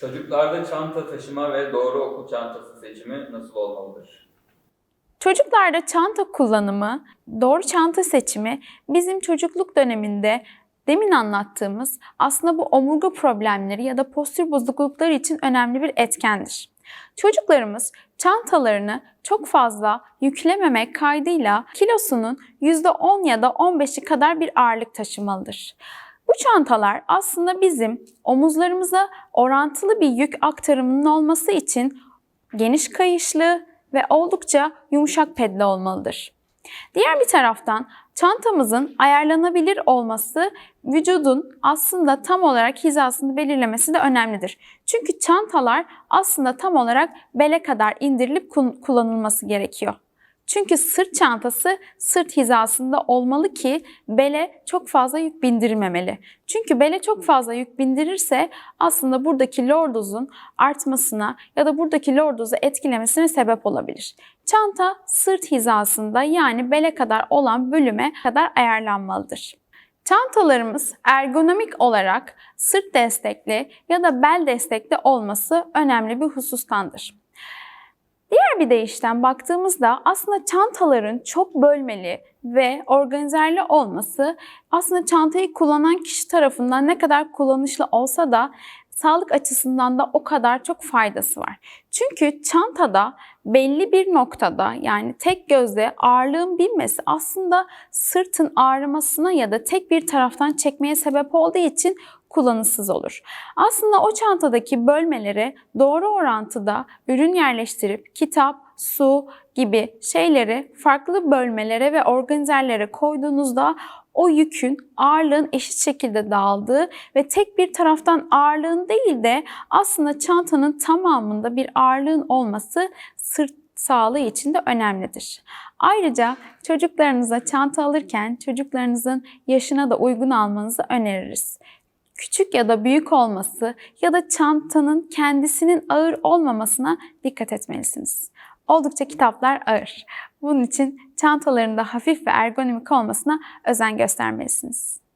Çocuklarda çanta taşıma ve doğru okul çantası seçimi nasıl olmalıdır? Çocuklarda çanta kullanımı, doğru çanta seçimi bizim çocukluk döneminde demin anlattığımız aslında bu omurga problemleri ya da postür bozuklukları için önemli bir etkendir. Çocuklarımız çantalarını çok fazla yüklememek kaydıyla kilosunun %10 ya da 15'i kadar bir ağırlık taşımalıdır. Bu çantalar aslında bizim omuzlarımıza orantılı bir yük aktarımının olması için geniş kayışlı ve oldukça yumuşak pedli olmalıdır. Diğer bir taraftan çantamızın ayarlanabilir olması vücudun aslında tam olarak hizasını belirlemesi de önemlidir. Çünkü çantalar aslında tam olarak bele kadar indirilip kullanılması gerekiyor. Çünkü sırt çantası sırt hizasında olmalı ki bele çok fazla yük bindirmemeli. Çünkü bele çok fazla yük bindirirse aslında buradaki lordozun artmasına ya da buradaki lordozu etkilemesine sebep olabilir. Çanta sırt hizasında yani bele kadar olan bölüme kadar ayarlanmalıdır. Çantalarımız ergonomik olarak sırt destekli ya da bel destekli olması önemli bir husustandır. Diğer bir deyişten baktığımızda aslında çantaların çok bölmeli ve organizerli olması aslında çantayı kullanan kişi tarafından ne kadar kullanışlı olsa da sağlık açısından da o kadar çok faydası var. Çünkü çantada belli bir noktada yani tek gözle ağırlığın binmesi aslında sırtın ağrımasına ya da tek bir taraftan çekmeye sebep olduğu için kullanışsız olur. Aslında o çantadaki bölmeleri doğru orantıda ürün yerleştirip kitap, su gibi şeyleri farklı bölmelere ve organizerlere koyduğunuzda o yükün ağırlığın eşit şekilde dağıldığı ve tek bir taraftan ağırlığın değil de aslında çantanın tamamında bir ağırlığın olması sırt sağlığı için de önemlidir. Ayrıca çocuklarınıza çanta alırken çocuklarınızın yaşına da uygun almanızı öneririz küçük ya da büyük olması ya da çantanın kendisinin ağır olmamasına dikkat etmelisiniz. Oldukça kitaplar ağır. Bunun için çantaların da hafif ve ergonomik olmasına özen göstermelisiniz.